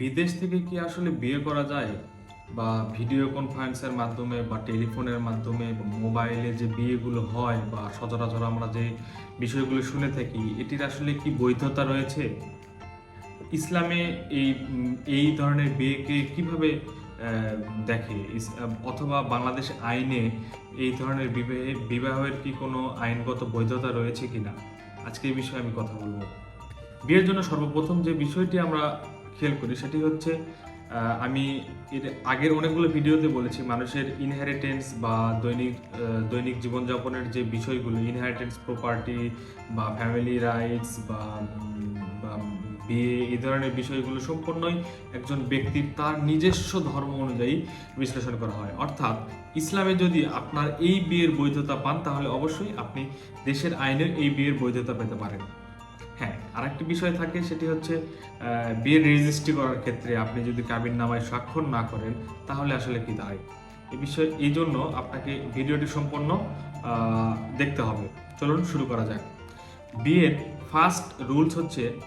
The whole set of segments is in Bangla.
বিদেশ থেকে কি আসলে বিয়ে করা যায়? বা ভিডিও কনফারেন্সের মাধ্যমে বা টেলিফোনের মাধ্যমে মোবাইলে যে বিয়েগুলো হয় বা সচরাচর আমরা যে বিষয়গুলো শুনে থাকি, এটির আসলে কি বৈধতা রয়েছে? ইসলামে এই এই ধরনের বিয়েকে কীভাবে দেখে? অথবা বাংলাদেশ আইনে এই ধরনের বিবাহে, বিবাহের কি কোনো আইনগত বৈধতা রয়েছে কিনা? আজকে এই বিষয়ে আমি কথা বলব। বিয়ের জন্য সর্বপ্রথম যে বিষয়টি আমরা খেয়াল করি, সেটি হচ্ছে আমি এর আগের অনেকগুলো ভিডিওতে বলেছি, মানুষের ইনহেরিটেন্স বা দৈনিক দৈনিক জীবনযাপনের যে বিষয়গুলো ইনহেরিটেন্স প্রপার্টি বা ফ্যামিলি রাইটস বা বিয়ে, এই ধরনের বিষয়গুলো সম্পূর্ণই একজন ব্যক্তির তার নিজস্ব ধর্ম অনুযায়ী বিশ্লেষণ করা হয়। অর্থাৎ, ইসলামে যদি আপনার এই বিয়ের বৈধতা পান, তাহলে অবশ্যই আপনি দেশের আইনে এই বিয়ের বৈধতা পেতে পারেন। আরেকটি বিষয় থাকে, সেটি হচ্ছে বিয়ের রেজিস্ট্রি করার ক্ষেত্রে আপনি যদি কাবিন নামায় স্বাক্ষর না করেন, তাহলে আসলে কি দাঁড়ায় এই বিষয়ে, এই জন্য আপনাকে ভিডিওটি সম্পূর্ণ দেখতে হবে। চলুন শুরু করা যাক। বিয়ের ফার্স্ট রুলস হচ্ছে,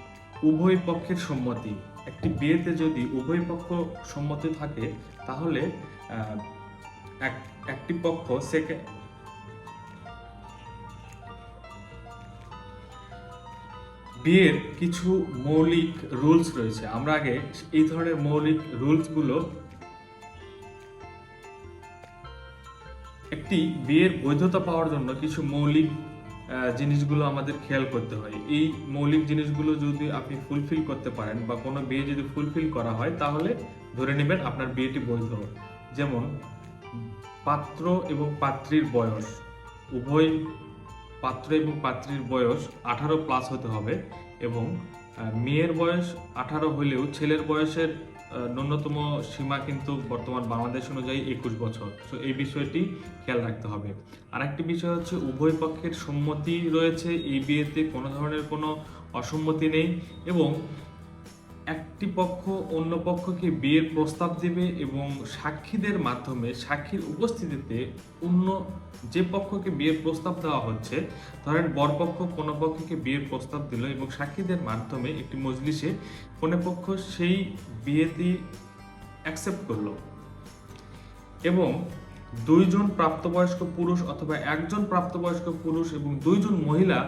উভয় পক্ষের সম্মতি। একটি বিয়েতে যদি উভয় পক্ষ সম্মতি থাকে, তাহলে এক- একটি পক্ষ সেকেন্ড বিয়ের কিছু মৌলিক রুলস রয়েছে। আমরা আগে এই ধরনের মৌলিক রুলসগুলো একটি বিয়ের বৈধতা পাওয়ার জন্য কিছু মৌলিক জিনিসগুলো আমাদের খেয়াল করতে হয়। এই মৌলিক জিনিসগুলো যদি আপনি ফুলফিল করতে পারেন বা কোনো বিয়ে যদি ফুলফিল করা হয়, তাহলে ধরে নেবেন আপনার বিয়েটি বৈধ। যেমন, পাত্র এবং পাত্রীর বয়স। উভয় পাত্র এবং পাত্রীর বয়স আঠারো প্লাস হতে হবে এবং মেয়ের বয়স আঠারো হলেও ছেলের বয়সের ন্যূনতম সীমা কিন্তু বর্তমান বাংলাদেশ অনুযায়ী একুশ বছর। তো এই বিষয়টি খেয়াল রাখতে হবে। আরেকটি বিষয় হচ্ছে উভয় পক্ষের সম্মতি রয়েছে। এই বিয়েতে কোনো ধরনের কোনো অসম্মতি নেই এবং একটি পক্ষ অন্য পক্ষকে বিয়ের প্রস্তাব দেবে এবং সাক্ষীদের মাধ্যমে সাক্ষীর উপস্থিতিতে অন্য যে পক্ষকে বিয়ের প্রস্তাব দেওয়া হচ্ছে, ধরেন বরপক্ষ কোনো পক্ষকে বিয়ের প্রস্তাব দিল এবং সাক্ষীদের মাধ্যমে একটি মজলিসে কোনো পক্ষ সেই বিয়েটি অ্যাকসেপ্ট করল এবং দুইজন প্রাপ্তবয়স্ক পুরুষ অথবা একজন প্রাপ্তবয়স্ক পুরুষ এবং দুইজন মহিলা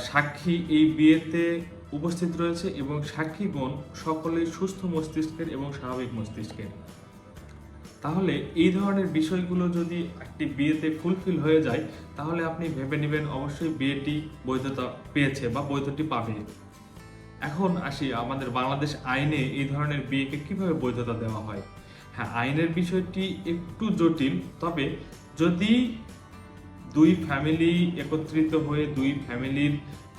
সাক্ষী এই বিয়েতে উপস্থিত রয়েছে এবং সাক্ষী সাক্ষীগণ সকলেই সুস্থ মস্তিষ্কের এবং স্বাভাবিক মস্তিষ্কের। তাহলে এই ধরনের বিষয়গুলো যদি একটি বিয়েতে ফুলফিল হয়ে যায়, তাহলে আপনি ভেবে নেবেন অবশ্যই বিয়েটি বৈধতা পেয়েছে বা বৈধটি পাবে। এখন আসি আমাদের বাংলাদেশ আইনে এই ধরনের বিয়েকে কীভাবে বৈধতা দেওয়া হয়। হ্যাঁ আইনের বিষয়টি একটু জটিল, তবে যদি দুই ফ্যামিলি একত্রিত হয়ে দুই ফ্যামিলির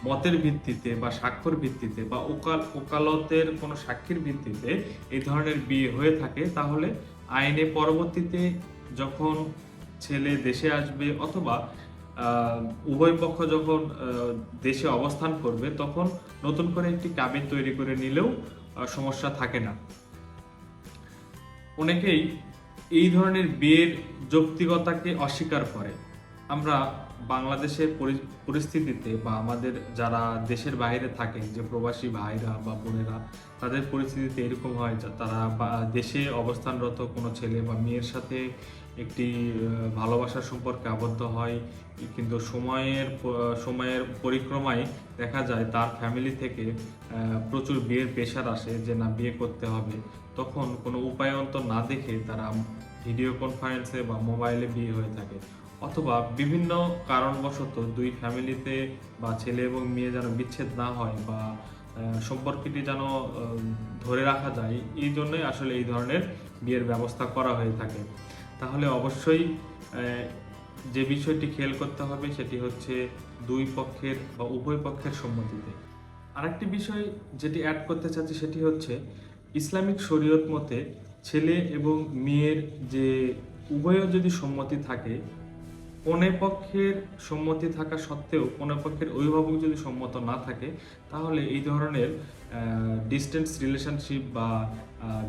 মতের ভিত্তিতে বা স্বাক্ষর ভিত্তিতে বা ওকাল, ওকালতের কোনো সাক্ষীর ভিত্তিতে এই ধরনের বিয়ে হয়ে থাকে, তাহলে আইনে পরবর্তীতে যখন ছেলে দেশে আসবে অথবা উভয় পক্ষ যখন দেশে অবস্থান করবে, তখন নতুন করে একটি কাবিন তৈরি করে নিলেও সমস্যা থাকে না। অনেকেই এই ধরনের বিয়ের যৌক্তিকতাকে অস্বীকার করে। আমরা বাংলাদেশের পরি- পরিস্থিতিতে বা আমাদের যারা দেশের বাইরে থাকেন যে প্রবাসী ভাইরা বা বোনেরা, তাদের পরিস্থিতিতে এরকম হয় যে তারা দেশে অবস্থানরত কোনো ছেলে বা মেয়ের সাথে একটি ভালোবাসার সম্পর্কে আবদ্ধ হয়। কিন্তু সময়ের সময়ের পরিক্রমায় দেখা যায় তার ফ্যামিলি থেকে প্রচুর বিয়ের প্রেশার আসে যে না, বিয়ে করতে হবে। তখন কোনো উপায়ন্তর না দেখে তারা ভিডিও কনফারেন্সে বা মোবাইলে বিয়ে হয়ে থাকে। অথবা বিভিন্ন কারণবশত দুই ফ্যামিলিতে বা ছেলে এবং মেয়ে যেন বিচ্ছেদ না হয় বা সম্পর্কটি যেন ধরে রাখা যায়, এই জন্যই আসলে এই ধরনের বিয়ের ব্যবস্থা করা হয়ে থাকে। তাহলে অবশ্যই যে বিষয়টি খেয়াল করতে হবে সেটি হচ্ছে দুই পক্ষের বা উভয় পক্ষের সম্মতিতে। আরেকটি বিষয় যেটি অ্যাড করতে চাচ্ছি সেটি হচ্ছে, ইসলামিক শরীয়ত মতে ছেলে এবং মেয়ের যে উভয়ের যদি সম্মতি থাকে পক্ষের সম্মতি থাকা সত্ত্বেও কনে পক্ষের অভিভাবক যদি সম্মত না থাকে, তাহলে এই ধরনের ডিস্টেন্স রিলেশনশিপ বা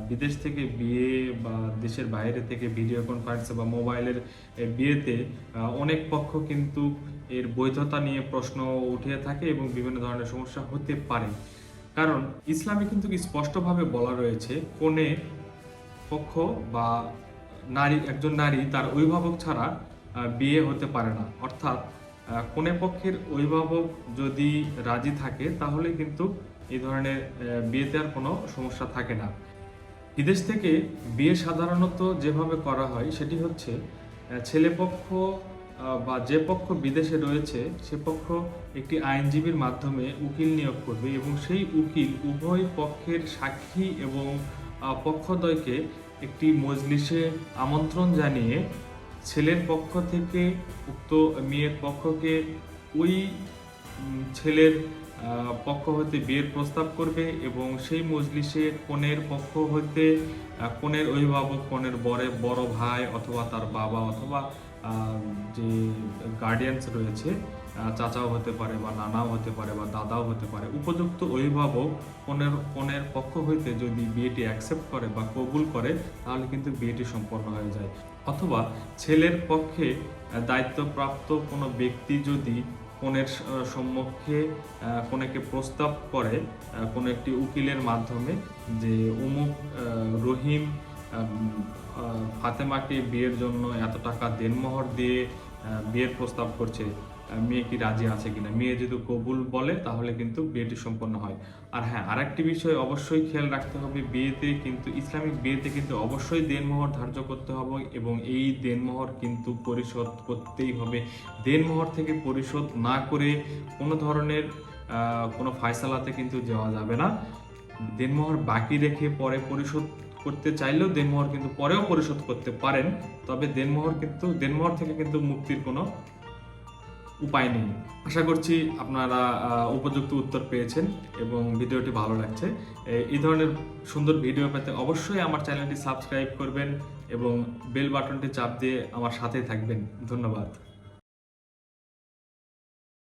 বিদেশ থেকে বিয়ে বা দেশের বাইরে থেকে ভিডিও কনফারেন্সে বা মোবাইলের বিয়েতে অনেক পক্ষ কিন্তু এর বৈধতা নিয়ে প্রশ্ন উঠিয়ে থাকে এবং বিভিন্ন ধরনের সমস্যা হতে পারে। কারণ ইসলামে কিন্তু স্পষ্টভাবে বলা রয়েছে, কোনে পক্ষ বা নারী, একজন নারী তার অভিভাবক ছাড়া বিয়ে হতে পারে না। অর্থাৎ কনে পক্ষের অভিভাবক যদি রাজি থাকে, তাহলে কিন্তু এই ধরনের বিয়েতে আর কোনো সমস্যা থাকে না। বিদেশ থেকে বিয়ে সাধারণত যেভাবে করা হয়, সেটি হচ্ছে ছেলেপক্ষ বা যে পক্ষ বিদেশে রয়েছে, সে পক্ষ একটি আইনজীবীর মাধ্যমে উকিল নিয়োগ করবে এবং সেই উকিল উভয় পক্ষের সাক্ষী এবং পক্ষদ্বয়কে একটি মজলিসে আমন্ত্রণ জানিয়ে ছেলের পক্ষ থেকে উক্ত মেয়ের পক্ষকে ওই ছেলের পক্ষ হতে বিয়ের প্রস্তাব করবে এবং সেই মজলিসে কনের পক্ষ হতে কনের অভিভাবক, কনের বরে বড় ভাই অথবা তার বাবা অথবা যে গার্ডিয়ানস রয়েছে চাচাও হতে পারে বা নানাও হতে পারে বা দাদাও হতে পারে উপযুক্ত অভিভাবক কনের কনের পক্ষ হইতে যদি বিয়েটি অ্যাকসেপ্ট করে বা কবুল করে তাহলে কিন্তু বিয়েটি সম্পন্ন হয়ে যায়। অথবা ছেলের পক্ষে দায়িত্বপ্রাপ্ত কোনো ব্যক্তি যদি কনের সম্মুখে কনেকে প্রস্তাব করে কোনো একটি উকিলের মাধ্যমে যে আহ, রহিম ফাতেমাকে বিয়ের জন্য এত টাকা দেনমোহর দিয়ে বিয়ের প্রস্তাব করছে মেয়ে কি রাজি আছে কিনা? মেয়ে যদি কবুল বলে, তাহলে কিন্তু বিয়েটি সম্পন্ন হয়। আর হ্যাঁ আরেকটি বিষয় অবশ্যই খেয়াল রাখতে হবে, বিয়েতে কিন্তু, ইসলামিক বিয়েতে কিন্তু অবশ্যই দেনমোহর ধার্য করতে হবে এবং এই দেনমোহর কিন্তু পরিশোধ করতেই হবে। দেনমোহর থেকে পরিশোধ না করে কোনো ধরনের কোনো ফায়সালাতে কিন্তু যাওয়া যাবে না। দেনমোহর বাকি রেখে পরে পরিশোধ করতে চাইলেও দেনমোহর কিন্তু পরেও পরিশোধ করতে পারেন। তবে দেনমোহর কিন্তু, দেনমোহর থেকে কিন্তু মুক্তির কোনো উপায় নেই। আশা করছি আপনারা উপযুক্ত উত্তর পেয়েছেন এবং ভিডিওটি ভালো লাগছে। এই ধরনের সুন্দর ভিডিও পেতে অবশ্যই আমার চ্যানেলটি সাবস্ক্রাইব করবেন এবং বেল বাটনটি চাপ দিয়ে আমার সাথেই থাকবেন। ধন্যবাদ।